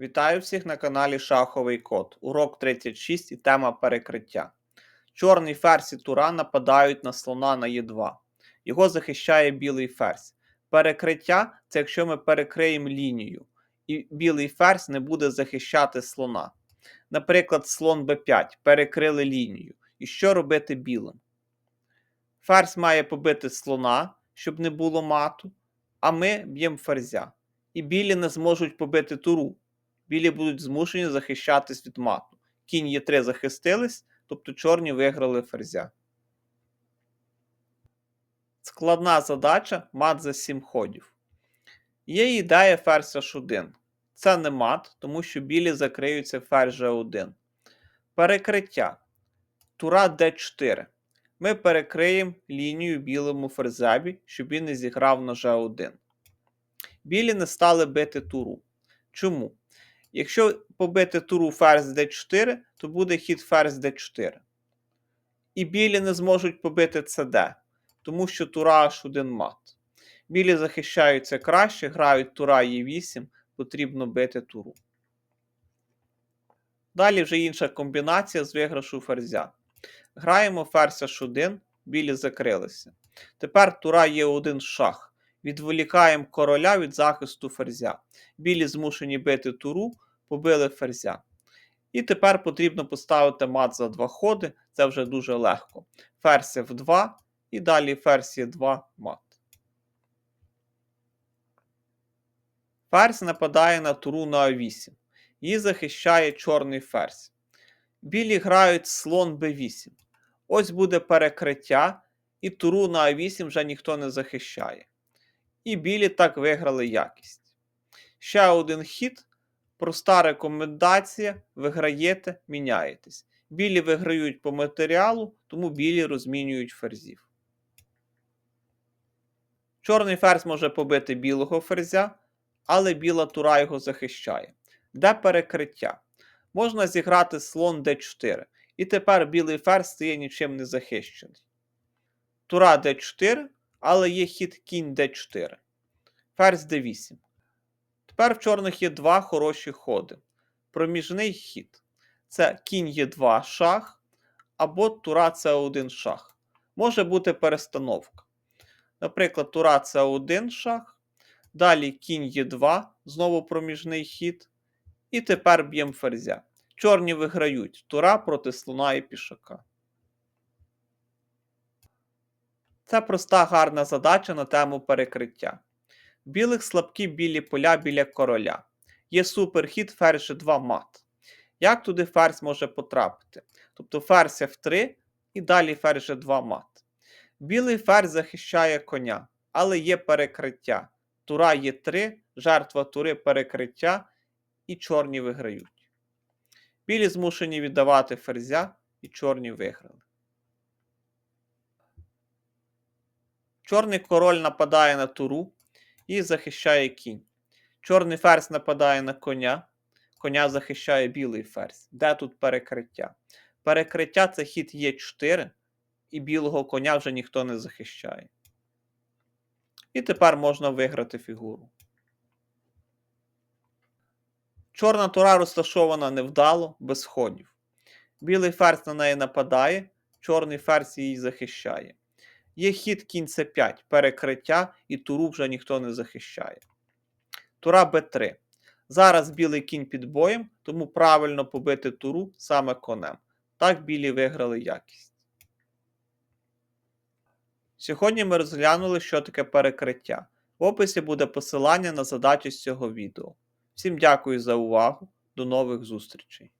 Вітаю всіх на каналі Шаховий Код. Урок 36 і тема перекриття. Чорний ферзь і тура нападають на слона на Е2. Його захищає білий ферзь. Перекриття це якщо ми перекриємо лінію, і білий ферзь не буде захищати слона. Наприклад, слон b5 перекрили лінію. І що робити білим? Ферзь має побити слона, щоб не було мату, а ми б'ємо ферзя. І білі не зможуть побити туру. Білі будуть змушені захищатись від мату. Кінь Є3 захистились, тобто чорні виграли ферзя. Складна задача мат за 7 ходів. Є ідея ферзь H1. Це не мат, тому що білі закриються ферзь G1. Перекриття. Тура D4. Ми перекриємо лінію білому ферзеві, щоб він не зіграв на G1. Білі не стали бити туру. Чому? Якщо побити туру ферзь d4, то буде хід ферзь d4. І білі не зможуть побити cd, тому що тура h1 мат. Білі захищаються краще, грають тура e8, потрібно бити туру. Далі вже інша комбінація з виграшу ферзя. Граємо ферзь h1, білі закрилися. Тепер тура e1 шах. Відволікаємо короля від захисту ферзя. Білі змушені бити туру, побили ферзя. І тепер потрібно поставити мат за два ходи, це вже дуже легко. Ферзь F2 і далі ферзь Е2 мат. Ферзь нападає на туру на А8. Її захищає чорний ферзь. Білі грають слон Б8. Ось буде перекриття, і туру на А8 вже ніхто не захищає. І білі так виграли якість. Ще один хід. Проста рекомендація: виграєте, міняєтесь. Білі виграють по матеріалу, тому білі розмінюють ферзів. Чорний ферзь може побити білого ферзя, але біла тура його захищає. Де перекриття? Можна зіграти слон d4. І тепер білий ферзь стає нічим не захищений. Тура d4, але є хід кінь d4. Ферзь d8. Тепер в чорних є два хороші ходи. Проміжний хід. Це кінь є 2 шах, або тура С1 шах. Може бути перестановка. Наприклад, тура С1 шах. Далі кінь є 2 знову проміжний хід. І тепер б'ємо ферзя. Чорні виграють тура проти слона і пішака. Це проста гарна задача на тему перекриття. Білих слабкі білі поля біля короля. Є суперхід ферзь 2 мат. Як туди ферзь може потрапити? Тобто ферзь F3 і далі ферзь 2 мат. Білий ферзь захищає коня, але є перекриття. Тура є 3, жертва тури перекриття, і чорні виграють. Білі змушені віддавати ферзя, і чорні виграли. Чорний король нападає на туру і захищає кінь. Чорний ферзь нападає на коня. Коня захищає білий ферзь. Де тут перекриття? Перекриття це хід Е4, і білого коня вже ніхто не захищає. І тепер можна виграти фігуру. Чорна тура розташована невдало, без ходів. Білий ферзь на неї нападає, чорний ферзь її захищає. Є хід кінь С5, перекриття, і туру вже ніхто не захищає. Тура Б3. Зараз білий кінь під боєм, тому правильно побити туру саме конем. Так білі виграли якість. Сьогодні ми розглянули, що таке перекриття. В описі буде посилання на задачі з цього відео. Всім дякую за увагу. До нових зустрічей!